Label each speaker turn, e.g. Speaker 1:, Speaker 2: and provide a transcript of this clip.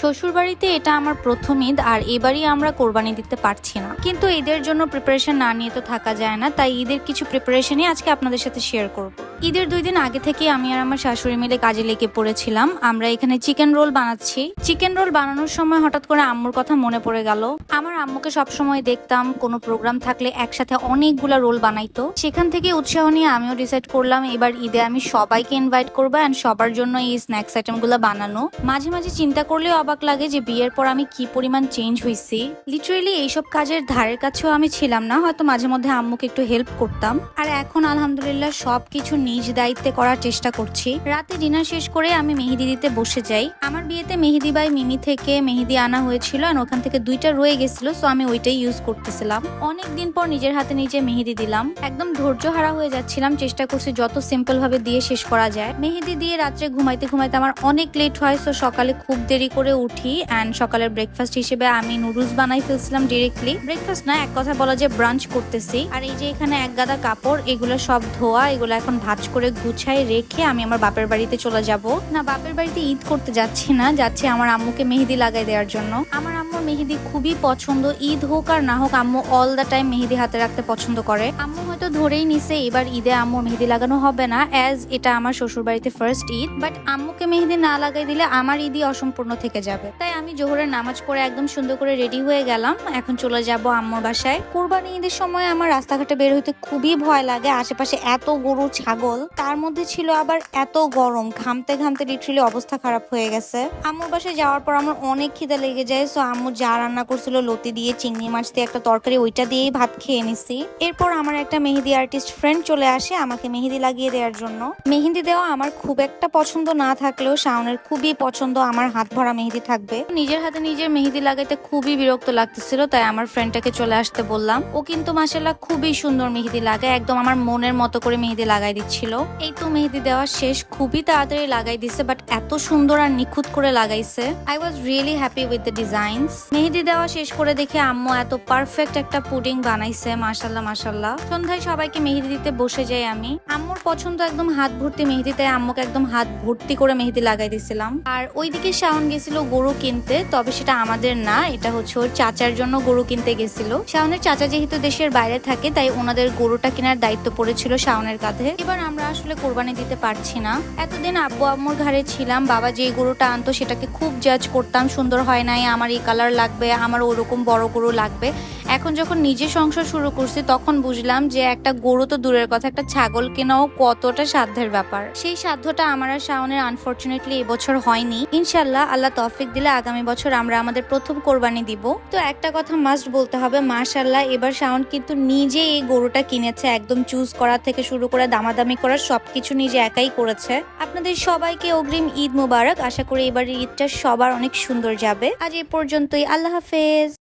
Speaker 1: শ্বশুরবাড়িতে এটা আমার প্রথম ঈদ আর এবারই আমরা কোরবানি দিতে পারছি না। কিন্তু ঈদের জন্য প্রিপারেশন না নিয়ে তো থাকা যায় না, তাই ঈদের কিছু প্রিপারেশনই আজকে আপনাদের সাথে শেয়ার করব। ঈদের দুই দিন আগে থেকে আমি আর আমার শাশুড়ি মিলে কাজে লেগে পড়েছিলাম। আমরা এখানে চিকেন রোল বানাচ্ছি। চিকেন রোল বানানোর সময় হঠাৎ করে আম্মুর কথা মনে পড়ে গেল। আমার আম্মুকে সবসময় দেখতাম, কোনো প্রোগ্রাম থাকলে একসাথে অনেকগুলা রোল বানাইতো। সেখান থেকে উৎসাহ নিয়ে আমিও ডিসাইড করলাম, এবার ঈদে আমি সবাইকে ইনভাইট করব অ্যান্ড সবার জন্য এই স্ন্যাক্স আইটেমগুলো বানানো। মাঝে মাঝে চিন্তা করলেও অবাক লাগে যে বিয়ের পর আমি কি পরিমাণ চেঞ্জ হয়েছি লিটারেলি এইসব কাজের ধারের কাছেও আমি ছিলাম না, হয়তো মাঝে মধ্যে আম্মুকে একটু হেল্প করতাম। আর এখন আলহামদুলিল্লাহ সবকিছু নিজ দায়িত্বে করার চেষ্টা করছি। রাতে ডিনার শেষ করে আমি মেহেদি দিতে বসে যাই। আমার বিয়েতে মেহেদি বাই মিমি থেকে মেহেদি আনা হয়েছিল আর ওখান থেকে দুইটা রয়ে গেছিল সো আমি ওইটাই ইউজ করতেছিলাম। অনেক দিন পর নিজের হাতে নিজে মেহেদি দিলাম। একদম ধৈর্য হারা হয়ে যাচ্ছিলাম, চেষ্টা করছি যত সিম্পল ভাবে দিয়ে শেষ করা যায়। মেহেদি দিয়ে রাত্রে ঘুমাইতে ঘুমাইতে আমার অনেক লেট হয় সো সকালে খুব দেরি করে উঠি অ্যান্ড সকালের ব্রেকফাস্ট হিসেবে আমি নুডলস বানাই ফেলছিলাম ডিরেক্টলি ব্রেকফাস্ট না, এক কথা বলা যে ব্রাঞ্চ করতেছি। আর এই যে এখানে এক গাদা কাপড়, এগুলো সব ধোয়া, এগুলো এখন ভাজ করে গুছাই রেখে আমি আমার বাপের বাড়িতে চলে যাব। না, বাপের বাড়িতে ঈদ করতে যাচ্ছি না, যাচ্ছি আমার আম্মুকে মেহেদি লাগাই দেওয়ার জন্য। আমার আম্মুর মেহেদি খুবই পছন্দ, ঈদ হোক আর না হোক, আম্মু অল দ্য টাইম মেহেদি হাতে রাখতে পছন্দ করে। আম্মু হয়তো ধরেই নিছে, এবার ঈদে আম্মুর মেহেদি লাগানো হবে না অ্যাজ এটা আমার শ্বশুর বাড়িতে ফার্স্ট ঈদ। বাট আম্মুকে মেহেদি না লাগাই দিলে আমার ঈদই অসম্পূর্ণ থেকে যাবে। তাই আমি জোহরের নামাজ পড়ে একদম সুন্দর করে রেডি হয়ে গেলাম। এখন চলে যাব আম্মুর বাসায়। কোরবানি ঈদের সময় আমার রাস্তাঘাটে বের হইতে খুবই ভয় লাগে। আশেপাশে এত গরু, ছাগল, তার মধ্যে ছিল আবার এত গরম। ঘামতে ঘামতে লিটারেলি অবস্থা খারাপ হয়ে গেছে। আম্মুর বাসায় যাওয়ার পর আমার অনেক খিদে লেগে যায়। সো আম্মু যা রান্না করছিল, লতি দিয়ে, চিংড়ি মাছ দিয়ে, একটা তরকারি, ওইটা দিয়েই ভাত খেয়ে নিছি। এরপর আমার একটা মেহেদি আর্টিস্ট ফ্রেন্ড চলে আসে আমাকে মেহেদি লাগিয়ে দেওয়ার জন্য। মেহেদি দেওয়া আমার খুব একটা পছন্দ না থাকলেও, শাওনের খুবই পছন্দ আমার হাত ভরা মেহেদি থাকবে। নিজের হাতে নিজের মেহেদি লাগাইতে খুবই বিরক্ত লাগতেছিল, তাই আমার ফ্রেন্ডটাকে চলে আসতে বললাম। ও কিন্তু মাসাল্লাহ খুবই সুন্দর মেহেদি লাগায়, একদম আমার মনের মতো করে মেহেদি লাগাই দিচ্ছিল। এই তো মেহেদি দেওয়া শেষ, খুবই তাড়াতাড়ি লাগাই দিছে বাট এত সুন্দর আর নিখুঁত করে লাগাইছে। I was really happy with the designs mehndi দেওয়া শেষ করে দেখে আম্মু এত পারফেক্ট একটা পুডিং বানাইছে মাশাল্লাহ মাশাল্লাহ সন্ধ্যায় সবাইকে মেহেদি দিতে বসে যাই আমি। আম্মুর পছন্দ একদম হাত ভর্তি মেহেদি, তাই আম্মুকে একদম হাত ভর্তি করে মেহেদি লাগাই দিছিলাম। আর ওইদিকে শাওন গেছিল গরু কিনতে, তবে সেটা আমাদের না, এটা হচ্ছে ওর চাচার জন্য গরু কিনতে গেছিল। শাওনের চাচা যেহেতু দেশের বাইরে থাকে, তাই ওনাদের গরুটা কেনার দায়িত্ব পড়েছিল শাওনের কাঁধে। এবার আমরা আসলে কোরবানি দিতে পারছি না। এতদিন আব্বু আম্মুর ঘরে ছিলাম, বাবা যে গরুটা আনতো সেটাকে খুব জাজ করতাম, সুন্দর হয় নাই, আমার এই কালার লাগবে, আমার ওরকম বড় গরু লাগবে। এখন যখন নিজে সংসার শুরু করছি, তখন বুঝলাম যে একটা গরু তো দূরের কথা, একটা ছাগল কেনাও কতটা সাধ্যের ব্যাপার। সেই সাধ্যটা আমার আর শাওনের আনফর্চুনেটলি এবছর হয়নি। ইনশাল্লাহ আল্লাহ তফিক দিলে আগামী বছর আমরা আমাদের প্রথম কোরবানি দিব। তো একটা কথা মাস্ট বলতে হবে মাশাল্লাহ এবার শাওন কিন্তু নিজে এই গরুটা কিনেছে, একদম চুজ করা থেকে শুরু করে দামাদামি করা সবকিছু নিজে একাই করেছে। আপনাদের সবাইকে অগ্রিম ঈদ মুবারক। আশা করি এবারের ঈদটা সবার অনেক সুন্দর যাবে। আজ এ পর্যন্তই, আল্লাহ হাফেজ।